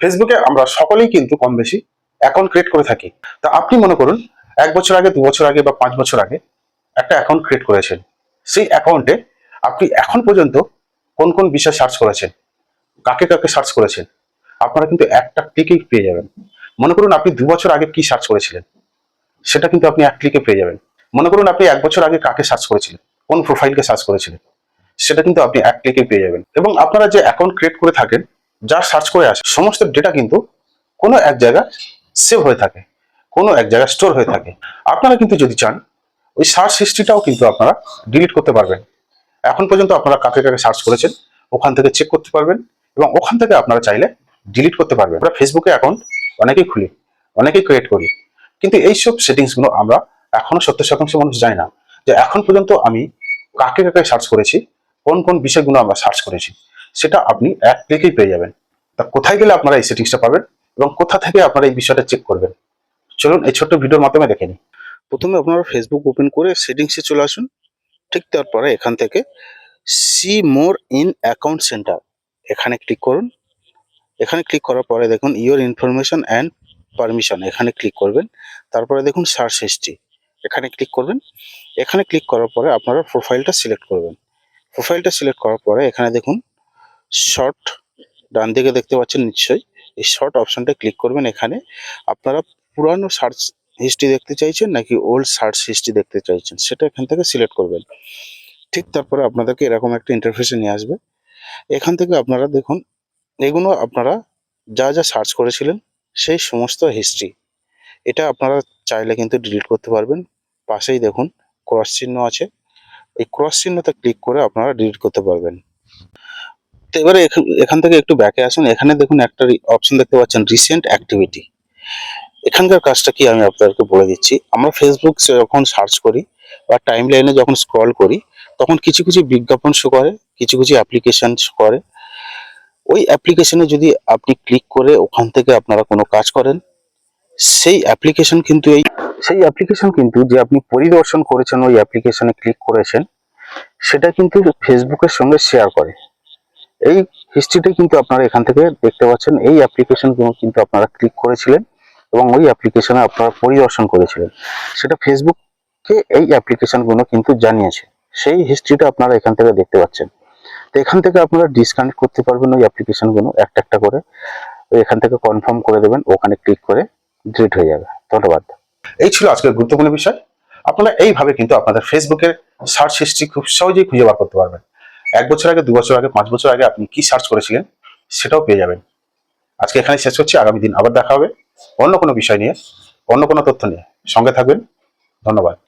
ফেসবুকে আমরা সকলেই কিন্তু কম বেশি অ্যাকাউন্ট ক্রিয়েট করে থাকি। তা আপনি মনে করুন, এক বছর আগে, দু বছর আগে বা পাঁচ বছর আগে একটা অ্যাকাউন্ট ক্রিয়েট করেছেন। সেই অ্যাকাউন্টে আপনি এখন পর্যন্ত কোন কোন বিষয় সার্চ করেছেন? কাকে কাকে সার্চ করেছেন? আপনারা কিন্তু একটা ক্লিকেই পেয়ে যাবেন। মনে করুন আপনি দু বছর আগে কি সার্চ করেছিলেন? সেটা কিন্তু আপনি এক ক্লিকে পেয়ে যাবেন। মনে করুন আপনি এক বছর আগে কাকে সার্চ করেছিলেন? কোন প্রোফাইলকে সার্চ করেছিলেন? সেটা কিন্তু আপনি এক ক্লিকে পেয়ে যাবেন। এবং আপনারা যে অ্যাকাউন্ট ক্রিয়েট করে থাকেন যা সার্চ করে আসে, সমস্ত ডেটা কিন্তু কোনো এক জায়গায় সেভ হয়ে থাকে, কোনো এক জায়গায় স্টোর হয়ে থাকে। আপনারা কিন্তু যদি চান, ওই সার্চ হিস্ট্রিটাও কিন্তু আপনারা ডিলিট করতে পারবেন। এখন পর্যন্ত আপনারা কাকে কাকে সার্চ করেছেন, ওখান থেকে চেক করতে পারবেন এবং ওখান থেকে আপনারা চাইলে ডিলিট করতে পারবেন। আমরা ফেসবুকে অ্যাকাউন্ট অনেকেই খুলি, অনেকেই ক্রিয়েট করি, কিন্তু এইসব সেটিংসগুলো আমরা এখনও সত্তর শতাংশ মানুষ জানি না। যে এখন পর্যন্ত আমি কাকে কাকে সার্চ করেছি, কোন কোন বিষয়গুলো আমরা সার্চ করেছি সেটা আপনি এক ক্লিকেই পেয়ে যাবেন। তা কোথায় গেলে আপনারা এই সেটিংসটা পাবেন এবং কোথা থেকে আপনারা এই বিষয়টা চেক করবেন? চলুন এই ছোট্ট ভিডিওর মাধ্যমে দেখে নিই। প্রথমে আপনারা ফেসবুক ওপেন করে সেটিংসে চলে আসুন। ঠিক তারপরে এখান থেকে see more in account centre এখানে ক্লিক করুন। এখানে ক্লিক করার পরে দেখুন ইওর ইনফরমেশন অ্যান্ড পারমিশন এখানে ক্লিক করবেন। তারপরে দেখুন সার্চ হিস্ট্রি এখানে ক্লিক করবেন। এখানে ক্লিক করার পরে আপনারা প্রোফাইলটা সিলেক্ট করবেন। প্রোফাইলটা সিলেক্ট করার পরে এখানে দেখুন শর্ট ডান দিকে দেখতে পাচ্ছেন নিশ্চয়ই। এই শর্ট অপশনটা ক্লিক করবেন এখানে। আপনারা পুরানো সার্চ হিস্ট্রি দেখতে চাইছেন নাকি ওল্ড সার্চ হিস্ট্রি দেখতে চাইছেন, সেটা এখান থেকে সিলেক্ট করবেন। ঠিক তারপরে আপনাদেরকে এরকম একটা ইন্টারফেসে নিয়ে আসবে। এখান থেকে আপনারা দেখুন, এগুলো আপনারা যা যা সার্চ করেছিলেন, সেই সমস্ত হিস্ট্রি এটা আপনারা চাইলে কিন্তু ডিলিট করতে পারবেন। পাশেই দেখুন ক্রস চিহ্ন আছে। এই ক্রস চিহ্নতে ক্লিক করে আপনারা ডিলিট করতে পারবেন। এবারে এখান- থেকে একটু ব্যাকে আসুন। এখানে দেখুন একটা অপশন দেখতে পাচ্ছেন রিসেন্ট অ্যাক্টিভিটি এখানকার কাজটা কি আমি আপনাদেরকে বলে দিচ্ছি। আমরা ফেসবুক যখন সার্চ করি বা টাইম লাইনে যখন স্ক্রল করি, তখন কিছু কিছু বিজ্ঞাপন শো করে, কিছু কিছু অ্যাপ্লিকেশন করে। ওই অ্যাপ্লিকেশনে যদি আপনি ক্লিক করে ওখান থেকে আপনারা কোনো কাজ করেন, সেই অ্যাপ্লিকেশন কিন্তু এই, সেই অ্যাপ্লিকেশন কিন্তু যে আপনি পরিদর্শন করেছেন, ওই অ্যাপ্লিকেশনে ক্লিক করেছেন, সেটা কিন্তু ফেসবুকের সঙ্গে শেয়ার করে। এই হিস্ট্রিটাই কিন্তু আপনারা এখান থেকে দেখতে পাচ্ছেন। এই অ্যাপ্লিকেশনগুলো কিন্তু আপনারা ক্লিক করেছিলেন এবং ওই অ্যাপ্লিকেশনে আপনারা পরিদর্শন করেছিলেন। সেটা ফেসবুককে এই অ্যাপ্লিকেশনগুলো কিন্তু জানিয়েছে। সেই হিস্ট্রিটা আপনারা এখান থেকে দেখতে পাচ্ছেন। তো এখান থেকে আপনারা ডিসকানেক্ট করতে পারবেন ওই অ্যাপ্লিকেশনগুলো একটা একটা করে। এখান থেকে কনফার্ম করে দেবেন, ওখানে ক্লিক করে ডিলিট হয়ে যাবে। ধন্যবাদ। এই ছিল আজকের গুরুত্বপূর্ণ বিষয়। আপনারা এইভাবে কিন্তু আপনাদের ফেসবুকের সার্চ হিস্ট্রি খুব সহজেই খুঁজে বার করতে পারবেন। এক বছর আগে, দু বছর আগে, পাঁচ বছর আগে আপনি কি সার্চ করেছিলেন, সেটাও পেয়ে যাবেন। আজকে এখানে শেষ করছি, আগামী দিন আবার দেখা হবে। অন্য কোনো বিষয় নিয়ে, অন্য কোনো তথ্য নিয়ে। সঙ্গে থাকবেন। ধন্যবাদ।